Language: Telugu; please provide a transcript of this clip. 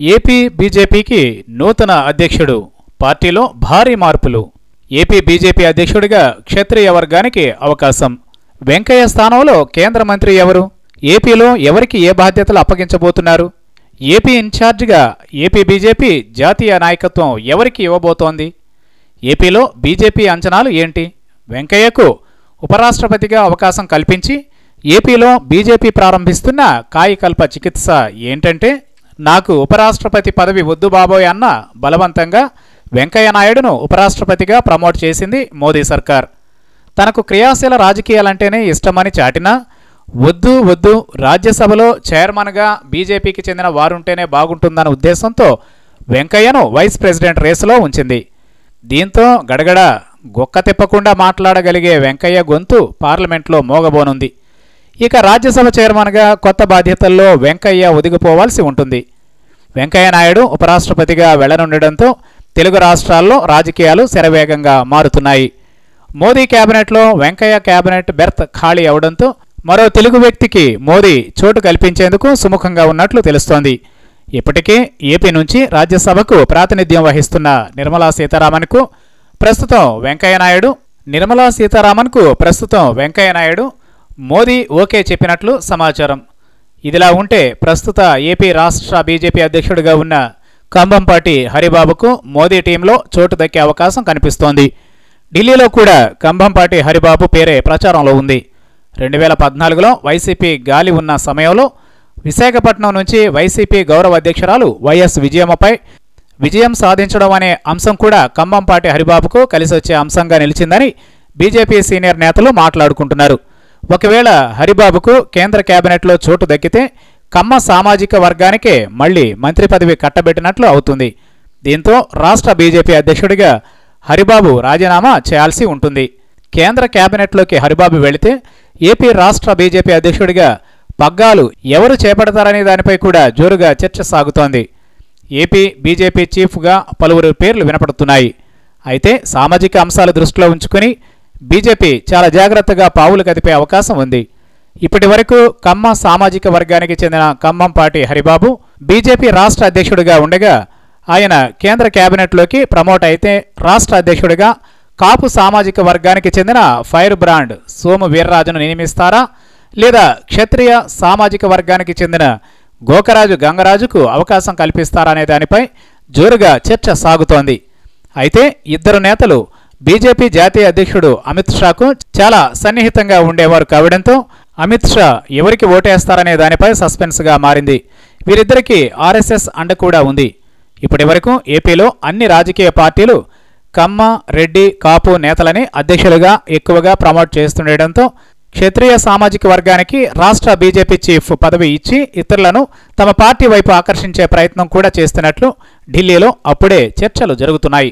ఏపీ బీజేపీకి నూతన అధ్యక్షుడు పార్టీలో భారీ మార్పులు. ఏపీ బీజేపీ అధ్యక్షుడిగా క్షత్రియ వర్గానికి అవకాశం. వెంకయ్య స్థానంలో కేంద్ర మంత్రి ఎవరు? ఏపీలో ఎవరికి ఏ బాధ్యతలు అప్పగించబోతున్నారు? ఏపీ ఇన్ఛార్జిగా ఏపీ బీజేపీ జాతీయ నాయకత్వం ఎవరికి ఇవ్వబోతోంది? ఏపీలో బీజేపీ అంచనాలు ఏంటి? వెంకయ్యకు ఉపరాష్ట్రపతిగా అవకాశం కల్పించి ఏపీలో బీజేపీ ప్రారంభిస్తున్న కాయకల్ప చికిత్స ఏంటంటే నాకు ఉపరాష్ట్రపతి పదవి వద్దు బాబోయ్ అన్న బలవంతంగా వెంకయ్య నాయుడును ఉపరాష్ట్రపతిగా ప్రమోట్ చేసింది మోదీ సర్కార్. తనకు క్రియాశీల రాజకీయాలంటేనే ఇష్టమని చాటినా వద్దు వద్దు రాజ్యసభలో చైర్మన్గా బీజేపీకి చెందిన వారుంటేనే బాగుంటుందన్న ఉద్దేశంతో వెంకయ్యను వైస్ ప్రెసిడెంట్ రేసులో ఉంచింది. దీంతో గడగడ గొక్క తిప్పకుండా మాట్లాడగలిగే వెంకయ్య గొంతు పార్లమెంట్లో మోగబోనుంది. ఇక రాజ్యసభ చైర్మన్గా కొత్త బాధ్యతల్లో వెంకయ్య ఒదిగిపోవాల్సి ఉంటుంది. వెంకయ్య నాయుడు ఉపరాష్ట్రపతిగా వెళ్ళనుండటంతో తెలుగు రాష్ట్రాల్లో రాజకీయాలు శరవేగంగా మారుతున్నాయి. మోదీ కేబినెట్లో వెంకయ్య కేబినెట్ బెర్త్ ఖాళీ అవడంతో మరో తెలుగు వ్యక్తికి మోదీ చోటు కల్పించేందుకు సుముఖంగా ఉన్నట్లు తెలుస్తోంది. ఇప్పటికే ఏపీ నుంచి రాజ్యసభకు ప్రాతినిధ్యం వహిస్తున్న నిర్మలా సీతారామన్కు ప్రస్తుతం వెంకయ్య నాయుడు నిర్మలా సీతారామన్కు ప్రస్తుతం వెంకయ్య నాయుడు మోదీ ఓకే చెప్పినట్లు సమాచారం. ఇదిలా ఉంటే ప్రస్తుత ఏపీ రాష్ట్ర బీజేపీ అధ్యక్షుడిగా ఉన్న కంభంపాటి హరిబాబుకు మోదీ టీంలో చోటు దక్కే అవకాశం కనిపిస్తోంది. ఢిల్లీలో కూడా కంభంపాటి హరిబాబు పేరే ప్రచారంలో ఉంది. రెండు వేల పద్నాలుగులో వైసీపీ గాలి ఉన్న సమయంలో విశాఖపట్నం నుంచి వైసీపీ గౌరవ అధ్యక్షురాలు వైఎస్ విజయమ్మపై విజయం సాధించడం అనే అంశం కూడా కంభంపాటి హరిబాబుకు కలిసొచ్చే అంశంగా నిలిచిందని బీజేపీ సీనియర్ నేతలు మాట్లాడుకుంటున్నారు. ఒకవేళ హరిబాబుకు కేంద్ర కేబినెట్లో చోటు దక్కితే కమ్మ సామాజిక వర్గానికే మళ్ళీ మంత్రి పదవి కట్టబెట్టినట్లు అవుతుంది. దీంతో రాష్ట్ర బీజేపీ అధ్యక్షుడిగా హరిబాబు రాజీనామా చేయాల్సి ఉంటుంది. కేంద్ర కేబినెట్లోకి హరిబాబు వెళితే ఏపీ రాష్ట్ర బీజేపీ అధ్యక్షుడిగా పగ్గాలు ఎవరు చేపడతారనే దానిపై కూడా జోరుగా చర్చ సాగుతోంది. ఏపీ బీజేపీ చీఫ్గా పలువురు పేర్లు వినపడుతున్నాయి. అయితే సామాజిక అంశాలు దృష్టిలో ఉంచుకుని బీజేపీ చాలా జాగ్రత్తగా పావులు కదిపే అవకాశం ఉంది. ఇప్పటి వరకు కమ్మ సామాజిక వర్గానికి చెందిన ఖమ్మంపాటి హరిబాబు బీజేపీ రాష్ట్ర అధ్యక్షుడిగా ఉండగా ఆయన కేంద్ర కేబినెట్లోకి ప్రమోట్ అయితే రాష్ట్ర అధ్యక్షుడిగా కాపు సామాజిక వర్గానికి చెందిన ఫైర్ బ్రాండ్ సోము వీర్రాజును నియమిస్తారా? లేదా క్షత్రియ సామాజిక వర్గానికి చెందిన గోకరాజు గంగరాజుకు అవకాశం కల్పిస్తారా అనే దానిపై జోరుగా చర్చ సాగుతోంది. అయితే ఇద్దరు నేతలు బీజేపీ జాతీయ అధ్యక్షుడు అమిత్ షాకు చాలా సన్నిహితంగా ఉండేవారు కావడంతో అమిత్ షా ఎవరికి ఓటేస్తారనే దానిపై సస్పెన్స్గా మారింది. వీరిద్దరికీ ఆర్ఎస్ఎస్ అండ కూడా ఉంది. ఇప్పటి వరకు ఏపీలో అన్ని రాజకీయ పార్టీలు కమ్మ రెడ్డి కాపు నేతలని అధ్యక్షులుగా ఎక్కువగా ప్రమోట్ చేస్తుండటంతో క్షత్రియ సామాజిక వర్గానికి రాష్ట్ర బీజేపీ చీఫ్ పదవి ఇచ్చి ఇతరులను తమ పార్టీ వైపు ఆకర్షించే ప్రయత్నం కూడా చేస్తున్నట్లు ఢిల్లీలో అప్పుడే చర్చలు జరుగుతున్నాయి.